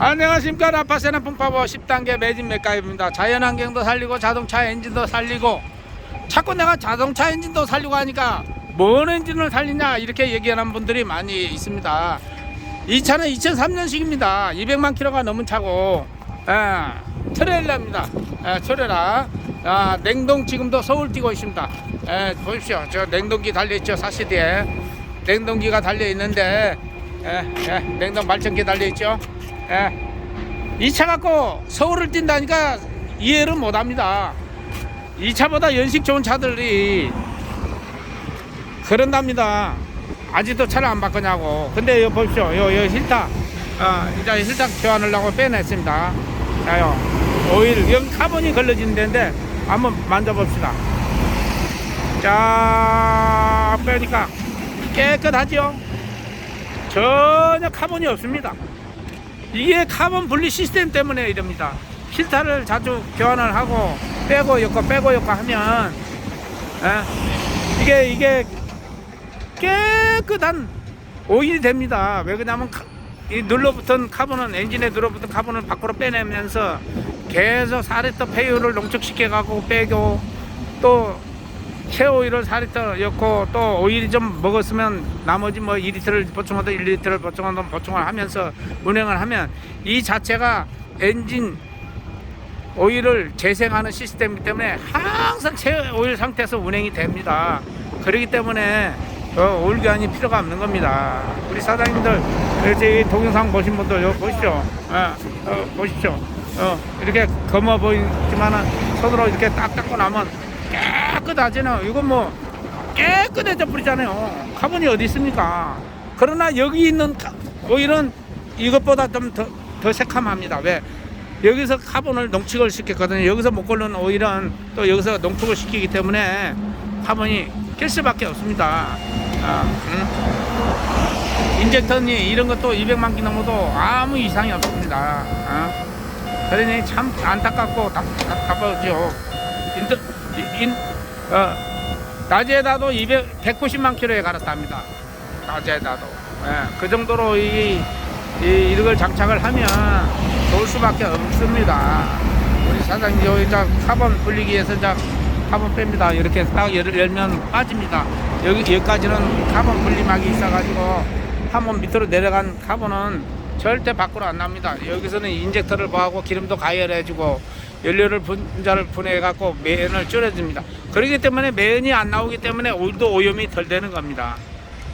안녕하십니까. 라파세나 풍파보 10단계 매진 맥가입니다. 자연환경도 살리고 자동차 엔진도 살리고 자꾸 내가 자동차 엔진도 살리고 하니까 뭔 엔진을 살리냐 이렇게 얘기하는 분들이 많이 있습니다. 이 차는 2003년식입니다. 200만 킬로가 넘은 차고 예, 트레일러입니다. 예, 트레일러. 아, 냉동 지금도 서울 뛰고 있습니다. 예, 보십시오. 저 냉동기 달려있죠 사시드에. 냉동기가 달려있는데 예, 예, 냉동 발전기 달려있죠? 예. 이 차 갖고 서울을 뛴다니까 이해를 못 합니다. 이 차보다 연식 좋은 차들이 그런답니다. 아직도 차를 안 바꾸냐고. 근데 여기 보십시오. 요, 요 힐타. 어, 이제 힐타 교환하려고 빼냈습니다. 자요. 오일, 여기 카본이 걸러지는 데인데 한번 만져봅시다. 자, 빼니까 깨끗하죠? 전혀 카본이 없습니다. 이게 카본 분리 시스템 때문에 이럽니다. 필터를 자주 교환을 하고 빼고 엮고 빼고 엮고 하면 예? 이게 이게 깨끗한 오일이 됩니다. 왜 그러냐면 카- 이 눌러붙은 카본은 엔진에 눌러붙은 카본을 밖으로 빼내면서 계속 4리터 폐유를 농축시켜 갖고 빼고 또 쉐오일을 4리터 넣고 또 오일이 좀 먹었으면 나머지 뭐 2리터를 보충하든 1리터를 보충하든 보충을 하면서 운행을 하면 이 자체가 엔진 오일을 재생하는 시스템이기 때문에 항상 최오일 상태에서 운행이 됩니다. 그렇기 때문에 어, 오일 교환이 필요가 없는 겁니다. 우리 사장님들 이제 이 동영상 보신 분들 여기 보십시오. 어, 어, 보십시오. 어, 이렇게 검어 보이지만은 손으로 이렇게 딱 닦고 나면 깨 끗하잖아요. 이건 뭐 깨끗해져 버리잖아요. 카본이 어디 있습니까? 그러나 여기 있는 카- 오일은 이것보다 좀 더 더 새카합니다. 왜? 여기서 카본을 농축을 시켰거든요. 여기서 못 걸른 오일은 또 여기서 농축을 시키기 때문에 카본이 낄 수밖에 없습니다. 아, 음. 인젝터니 이런 것도 200만 기 넘어도 아무 이상이 없습니다. 아. 그러니 참 안타깝고 답, 답 답하죠. 인터, 인, 어, 낮에다도 200, 190만 킬로에 갈았답니다. 낮에다도. 예, 그 정도로 이, 이, 이걸 장착을 하면 좋을 수밖에 없습니다. 우리 사장님, 여기 자 카본 분리기 위해서 자 카본 뺍니다. 이렇게 딱 열, 열면 빠집니다. 여기, 여기까지는 카본 분리막이 있어가지고 한번 밑으로 내려간 카본은 절대 밖으로 안 납니다. 여기서는 인젝터를 보하고 기름도 가열해주고 연료를 분자를 분해해 갖고 매연을 줄여줍니다. 그렇기 때문에 매연이 안 나오기 때문에 오일도 오염이 덜 되는 겁니다.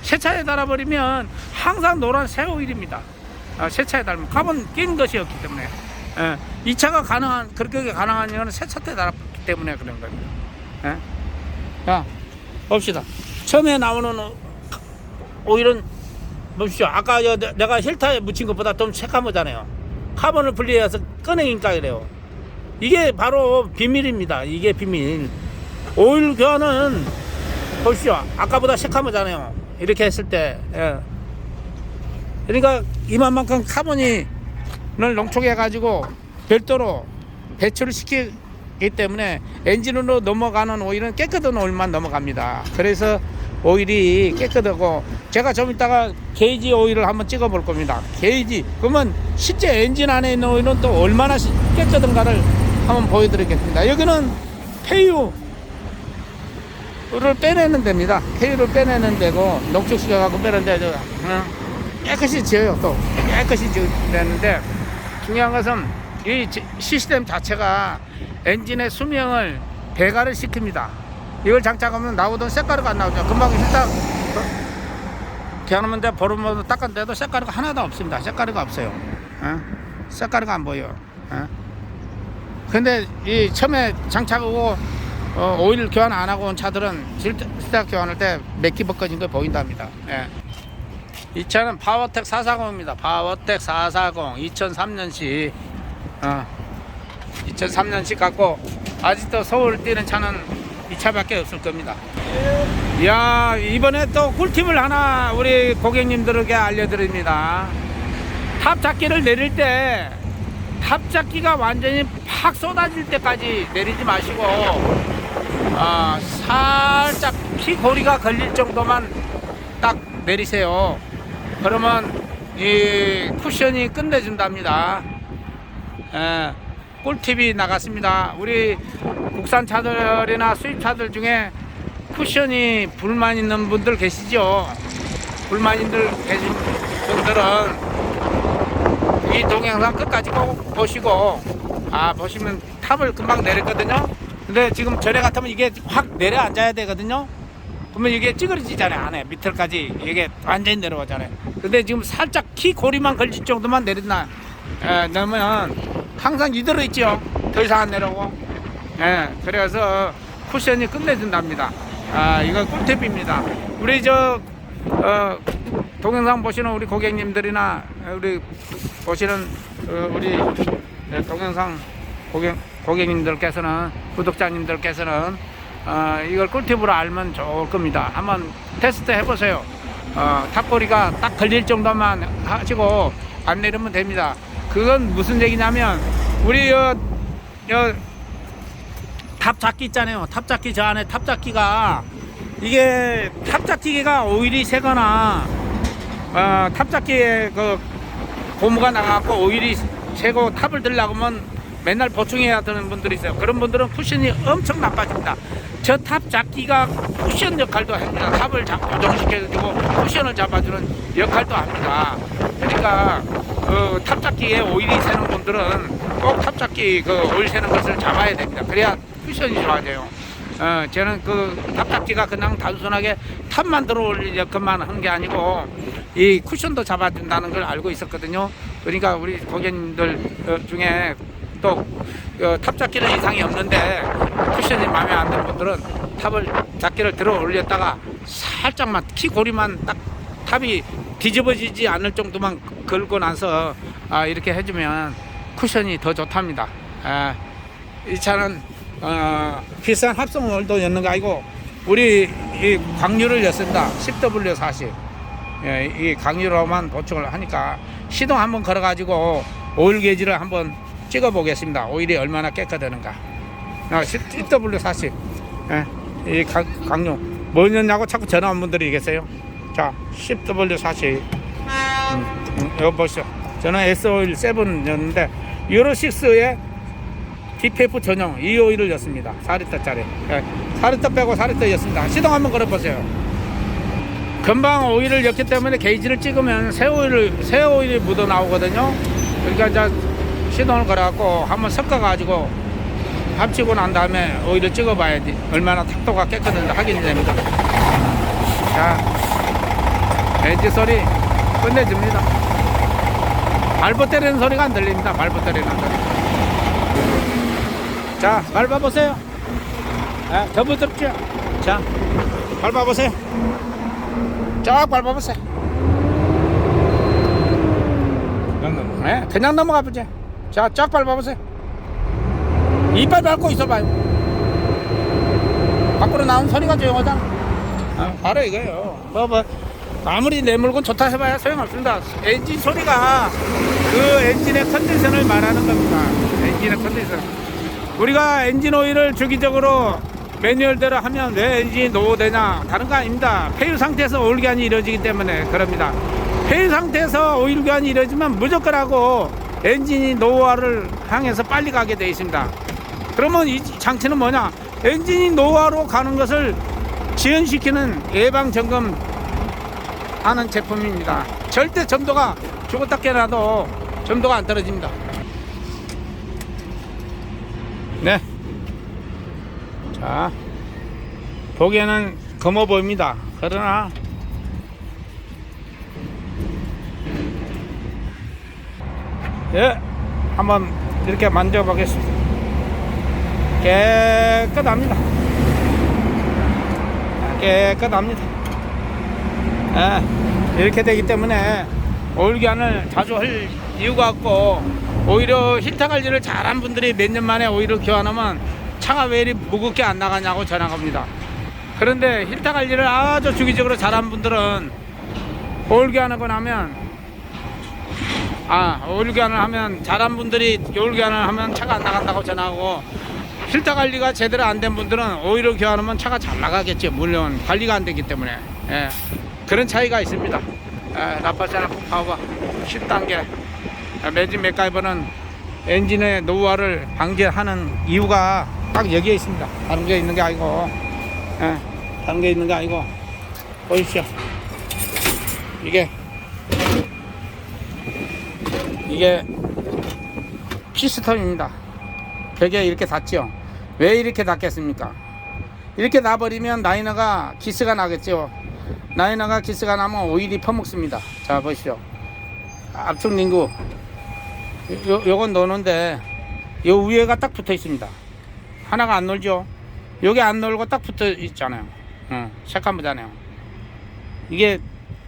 새 차에 달아버리면 항상 노란 새 오일입니다. 아, 새 차에 달면 카본 낀 것이 없기 때문에 예, 이 차가 가능한 그렇게 가능한 이유는 새차때 달았기 때문에 그런 겁니다. 예? 자 봅시다. 처음에 나오는 오- 오일은 보십시오. 아까 내가 힐타에 묻힌 것보다 좀 새까매잖아요. 카본을 분리해서 꺼내니까 그래요. 이게 바로 비밀입니다. 이게 비밀. 오일 교환은 보십시오. 아까보다 새까매잖아요. 이렇게 했을 때. 예. 그러니까 이만만큼 카본이 를 농축해 가지고 별도로 배출을 시키기 때문에 엔진으로 넘어가는 오일은 깨끗한 오일만 넘어갑니다. 그래서 오일이 깨끗하고 제가 좀 이따가 게이지 오일을 한번 찍어 볼 겁니다. 게이지 그러면 실제 엔진 안에 있는 오일은 또 얼마나 시- 깨끗한가를 한번 보여드리겠습니다. 여기는 폐유 를 빼내는 데입니다. 폐유를 빼내는 데고 농축시켜 갖고 빼는 데 깨끗이 지어요. 또 깨끗이 지어내는데 중요한 것은 이 지- 시스템 자체가 엔진의 수명을 배가를 시킵니다. 이걸 장착하면 나오던 색가루가 안 나오죠. 금방 일단 돼 보름마다 닦았는데도 색가루가 하나도 없습니다. 색가루가 없어요. 어? 색가루가 안 보여. 어? 근데 이 처음에 장착하고 어, 오일 교환 안 하고 온 차들은 실타 교환할 때 몇 기 벗겨진 거 보인답니다. 예. 이 차는 파워텍 440입니다. 파워텍 440 2003년식 어, 2003년식 갖고 아직도 서울 뛰는 차는 이 차밖에 없을 겁니다. 이야 이번에 또 꿀팁을 하나 우리 고객님들에게 알려드립니다. 탑 잡기를 내릴 때 탑잡기가 완전히 팍 쏟아질 때까지 내리지 마시고 아, 살짝 피고리가 걸릴 정도만 딱 내리세요. 그러면 이 쿠션이 끝내준답니다. 예, 꿀팁이 나갔습니다. 우리 국산 차들이나 수입 차들 중에 쿠션이 불만 있는 분들 계시죠? 불만 있는 분들은 이 동영상 끝까지 꼭 보시고 아 보시면 탑을 금방 내렸거든요. 근데 지금 전에 같으면 이게 확 내려앉아야 되거든요. 그러면 이게 찌그러지잖아요 안에 밑을까지 이게 완전히 내려오잖아요. 근데 지금 살짝 키 고리만 걸릴 정도만 내렸나 에, 넣으면 항상 이대로 있죠. 더 이상 안 내려오고. 예, 그래서 쿠션이 끝내준답니다. 아, 이거 꿀팁입니다. 우리 저, 어, 동영상 보시는 우리 고객님들이나 우리 보시는 어, 우리 네, 동영상 고객, 고객님들께서는 구독자님들께서는 어, 이걸 꿀팁으로 알면 좋을 겁니다. 한번 테스트 해보세요. 어, 탑고리가 딱 걸릴 정도만 하시고 안 내리면 됩니다. 그건 무슨 얘기냐면 우리 여, 여 탑잡기 있잖아요. 탑잡기 저 안에 탑잡기가 이게 탑잡기가 오일이 새거나 어, 탑잡기에 그 고무가 나가고 오일이 새고 탑을 들려고 하면 맨날 보충해야 되는 분들이 있어요. 그런 분들은 쿠션이 엄청 나빠집니다. 저 탑 잡기가 쿠션 역할도 합니다. 탑을 잡, 고정시켜주고 쿠션을 잡아주는 역할도 합니다. 그러니까 그 탑 잡기에 오일이 새는 분들은 꼭 탑 잡기 그 오일 새는 것을 잡아야 됩니다. 그래야 쿠션이 좋아져요. 어, 저는 그 탑잡기가 그냥 단순하게 탑만 들어올릴 역할만 한 게 아니고 이 쿠션도 잡아준다는 걸 알고 있었거든요. 그러니까 우리 고객님들 어, 중에 또 어, 탑잡기는 이상이 없는데 쿠션이 마음에 안 드는 분들은 탑을 잡기를 들어 올렸다가 살짝만 키 고리만 딱 탑이 뒤집어지지 않을 정도만 걸고 나서 아, 이렇게 해주면 쿠션이 더 좋답니다. 아, 이 차는 어, 비싼 합성월도 였는 거 아니고 우리 이 광유를 였습니다. 10W40 예, 이 강유로만 보충을 하니까 시동 한번 걸어가지고 오일 게이지를 한번 찍어 보겠습니다. 오일이 얼마나 깨끗하는가. 아, 10W40 예, 이 강, 강유 뭐였냐고 자꾸 전화 온 분들이 계세요. 자, 10W40 음, 음, 여기 보시죠. 저는 S-오일 7였는데 유로 6에 DPF 전용 2호일을 였습니다. 4리터짜리. 예, 4리터 빼고 4리터 였습니다. 시동 한번 걸어보세요. 금방 오일을 였기 때문에 게이지를 찍으면 새 오일을, 새 오일이 묻어 나오거든요. 그러니까 이제 시동을 걸어갖고 한번 섞어가지고 합치고 난 다음에 오일을 찍어봐야지. 얼마나 탁도가 깨끗한지 확인이 됩니다. 자, 엔진 소리 끝내줍니다. 발버 때리는 소리가 안 들립니다. 발버 때리는 소리. 자, 밟아보세요. 아, 더 부드럽죠? 자, 밟아보세요. 쫙 밟아보세요. 그냥 넘어. 네, 그냥 넘어가 보자. 자, 쫙 밟아보세요. 이빨 밟고 있어봐요. 밖으로 나온 소리가 조용하잖아. 아, 바로 이거예요. 뭐, 뭐, 아무리 내 물건 좋다 해봐야 소용없습니다. 엔진 소리가 그 엔진의 컨디션을 말하는 겁니다. 엔진의 컨디션. 우리가 엔진 오일을 주기적으로 매뉴얼대로 하면 왜 엔진이 노후되냐 다른 거 아닙니다. 폐유 상태에서 오일 교환이 이루어지기 때문에 그럽니다. 폐유 상태에서 오일 교환이 이루어지면 무조건 하고 엔진이 노후화를 향해서 빨리 가게 되어 있습니다. 그러면 이 장치는 뭐냐? 엔진이 노후화로 가는 것을 지연시키는 예방 점검 하는 제품입니다. 절대 점도가 죽었다 깨나도 점도가 안 떨어집니다. 네. 자, 보기에는 검어 보입니다. 그러나 예, 한번 이렇게 만져보겠습니다. 깨끗합니다. 깨끗합니다. 예, 이렇게 되기 때문에 오일교환을 자주 할 이유가 없고 오히려 힐터 관리를 잘한 분들이 몇 년 만에 오일을 교환하면 차가 왜 이리 무겁게 안 나가냐고 전화가 옵니다. 그런데 힐터 관리를 아주 주기적으로 잘한 분들은 교환하고 나면 아 오일 교환을 하면 잘한 분들이 오일 교환을 하면 차가 안 나간다고 전화하고 필터 관리가 제대로 안 된 분들은 오일을 교환하면 차가 잘 나가겠죠 물론 관리가 안 되기 때문에. 예, 그런 차이가 있습니다. 에, 라파세나 폼파워 10단계. 매진 맥가이버는 엔진의 노후화를 방지하는 이유가 딱 여기에 있습니다. 다른 게 있는 게 아니고. 에, 다른 게 있는 게 아니고. 보십시오. 이게 이게 피스톤입니다. 벽에 이렇게 닿죠 왜 이렇게 닿겠습니까? 이렇게 놔버리면 라이너가 기스가 나겠죠 라이너가 기스가 나면 오일이 퍼먹습니다. 자 보십시오. 앞쪽 링구. 요, 요건 노는데 요 위에가 딱 붙어 있습니다 하나가 안 놀죠 요게 안 놀고 딱 붙어 있잖아요 어, 색감보잖아요 이게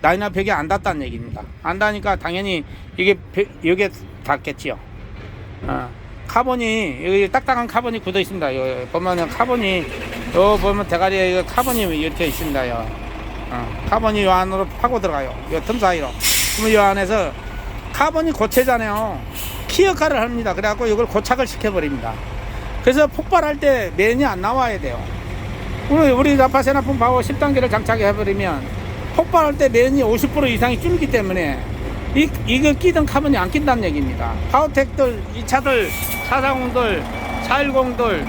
라이너 벽에 안 닿다는 얘기입니다 안 닿으니까 당연히 이게 벽- 여기에 닿겠지요 어, 카본이 여기 딱딱한 카본이 굳어 있습니다. 요 보면은 카본이 요 보면 대가리에 이거 카본이 이렇게 있습니다. 요 어, 카본이 요 안으로 파고 들어가요. 요틈 사이로. 그러면 요 안에서 카본이 고체잖아요. 키 역할을 합니다. 그래갖고 이걸 고착을 시켜버립니다. 그래서 폭발할 때 맨이 안 나와야 돼요. 우리 우리 라파세나품 파워 10단계를 장착해버리면 폭발할 때 맨이 50% 이상이 줄기 때문에 이, 이거 끼던 카본이 안 낀다는 얘기입니다. 파워텍들, 이 차들, 440들, 410들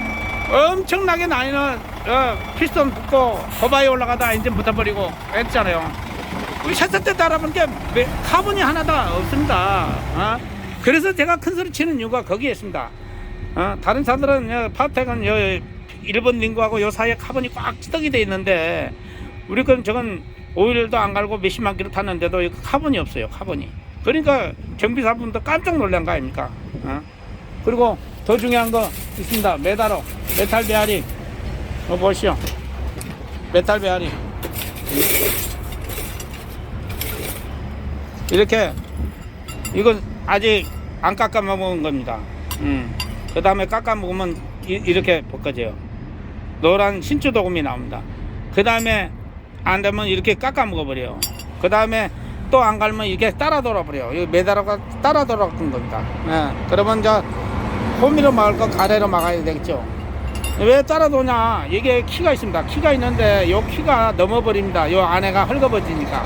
엄청나게 나이는 어, 피스톤 붙고 도바에 올라가다 엔진 붙어버리고 했잖아요. 우리 샷set 때 따라보니까 매- 카본이 하나도 없습니다. 어? 그래서 제가 큰 소리 치는 이유가 거기에 있습니다. 어, 다른 차들은 여, 파워텍은 여, 1번 링구하고 요 사이에 카본이 꽉 찌덕이 돼 있는데 우리 건 저건 오일도 안 갈고 몇십만 킬로 탔는데도 카본이 없어요 카본이. 그러니까 정비사분도 깜짝 놀란 거 아닙니까? 어? 그리고 더 중요한 거 있습니다. 메다로 메탈 베아링 어 보시오. 메탈 베아링 이렇게 이건 아직 안 깎아 먹은 겁니다. 음. 그 다음에 깎아 먹으면 이, 이렇게 벗겨져요 노란 신주 도금이 나옵니다. 그 다음에 안 되면 이렇게 깎아 먹어버려요. 그 다음에 또 안 갈면 이게 따라 돌아버려요. 이 메다로가 따라 돌아간 겁니다. 예. 그러면 저 호미로 막을 거 가래로 막아야 되겠죠. 왜 따라 도냐? 이게 키가 있습니다. 키가 있는데 요 키가 넘어버립니다. 요 안에가 헐거버지니까.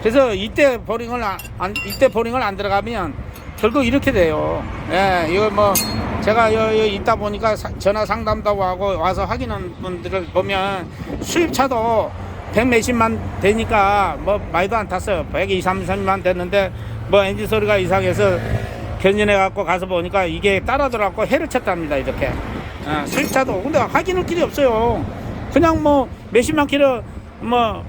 그래서 이때 보링을 안, 안- 이때 보링을 안 들어가면 결국 이렇게 돼요. 예, 이거 뭐 제가 여, 여 있다 보니까 사- 전화 상담도 하고 와서 확인한 분들을 보면 수입차도 백 몇십만 되니까 뭐 많이도 안 탔어요. 백 이십, 삼십만 됐는데 뭐 엔진 소리가 이상해서 견인해 갖고 가서 보니까 이게 따라들어갖고 해를 쳤답니다. 이렇게 예, 수입차도 근데 확인할 길이 없어요. 그냥 뭐 몇십만 킬로 뭐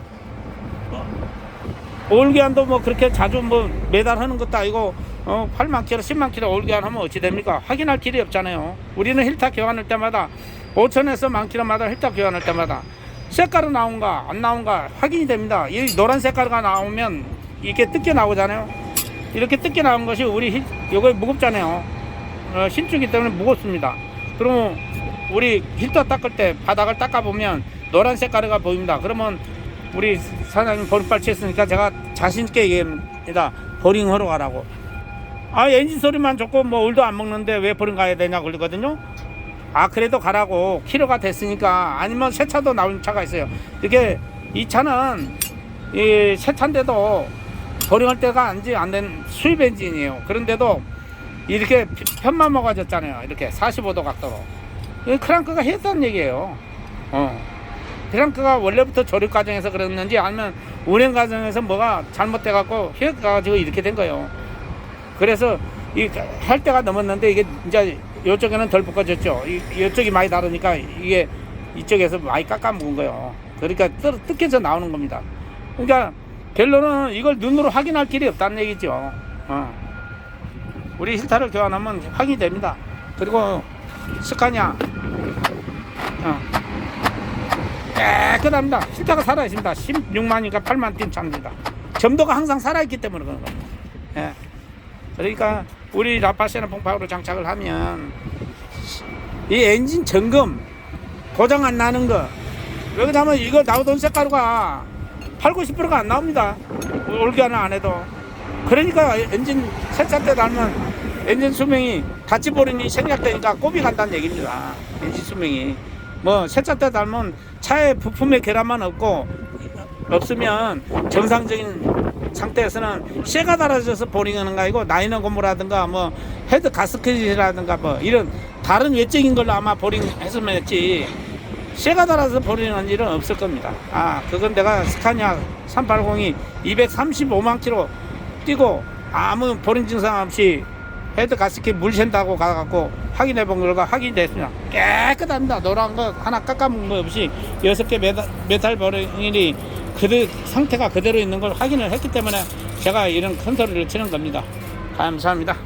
올기한도 뭐 그렇게 자주 뭐 매달 하는 것도 아니고 어 8만 킬로 10만 킬로 올기한 하면 어찌 됩니까? 확인할 길이 없잖아요. 우리는 힐타 교환할 때마다 5천에서 만 킬로마다 힐타 교환할 때마다 색깔은 나온가 안 나온가 확인이 됩니다. 이 노란 색깔가 나오면 이렇게 뜯겨 나오잖아요. 이렇게 뜯겨 나온 것이 우리 힐 이거 무겁잖아요. 어, 신축이기 때문에 무겁습니다. 그러면 우리 힐터 닦을 때 바닥을 닦아 보면 노란 색깔이가 보입니다. 그러면 우리 사장님 보링빨 쳤으니까 제가 자신 있게 얘기합니다. 보링하러 가라고. 아, 엔진 소리만 좋고 뭐 울도 안 먹는데 왜 보링 가야 되냐 그러거든요. 아, 그래도 가라고. 키로가 됐으니까. 아니면 새 차도 나온 차가 있어요. 이게 이 차는 이새 차인데도 보링할 때가 안지 안 된 수입 엔진이에요. 그런데도 이렇게 편만 먹어졌잖아요. 이렇게 45도 각도로. 이 크랑크가 했다는 얘기예요. 어. 크랑크가 원래부터 조립 과정에서 그랬는지 아니면 운행 과정에서 뭐가 잘못돼 갖고 휘어 가지고 이렇게 된 거예요. 그래서 이 할 때가 넘었는데 이게 이제 이쪽에는 덜 볶아졌죠. 이 이쪽이 많이 다르니까 이게 이쪽에서 많이 깎아 먹은 거예요. 그러니까 뜯, 뜯겨서 나오는 겁니다. 그러니까 결론은 이걸 눈으로 확인할 길이 없다는 얘기죠. 어. 우리 힐타를 교환하면 확인이 됩니다. 그리고 스카냐 어. 깨끗합니다. 실타가 살아있습니다. 16만이니까 8만 뛴 차입니다. 점도가 항상 살아있기 때문에 그런 겁니다. 예. 그러니까 우리 라파시나 퐁파우로 장착을 하면 이 엔진 점검 고장 안 나는 거 여기 하면 이거 나오던 색깔가 8, 90%가 안 나옵니다. 올겨는 안 해도. 그러니까 엔진 세차 때 달면 엔진 수명이 다치보링이 생략되니까 꼽이 간다는 얘기입니다. 엔진 수명이. 뭐 세차 때 달면 차에 부품에 결함만 없고 없으면 정상적인 상태에서는 쇠가 달아져서 보링하는 거 아니고 나이너 고무라든가 뭐 헤드 가스켓이라든가 뭐 이런 다른 외적인 걸로 아마 보링 했으면 했지 쇠가 달아서 보링하는 일은 없을 겁니다. 아 그건 내가 스카니아 380이 235만 킬로 뛰고 아무 보링 증상 없이 헤드 가스켓 물 샌다고 가갖고 확인해 본 결과 확인됐습니다. 깨끗합니다. 노란 거 하나 깎아먹은 거 없이 여섯 개 메탈, 메탈 버링이 그대, 상태가 그대로 있는 걸 확인을 했기 때문에 제가 이런 큰 소리를 치는 겁니다. 감사합니다.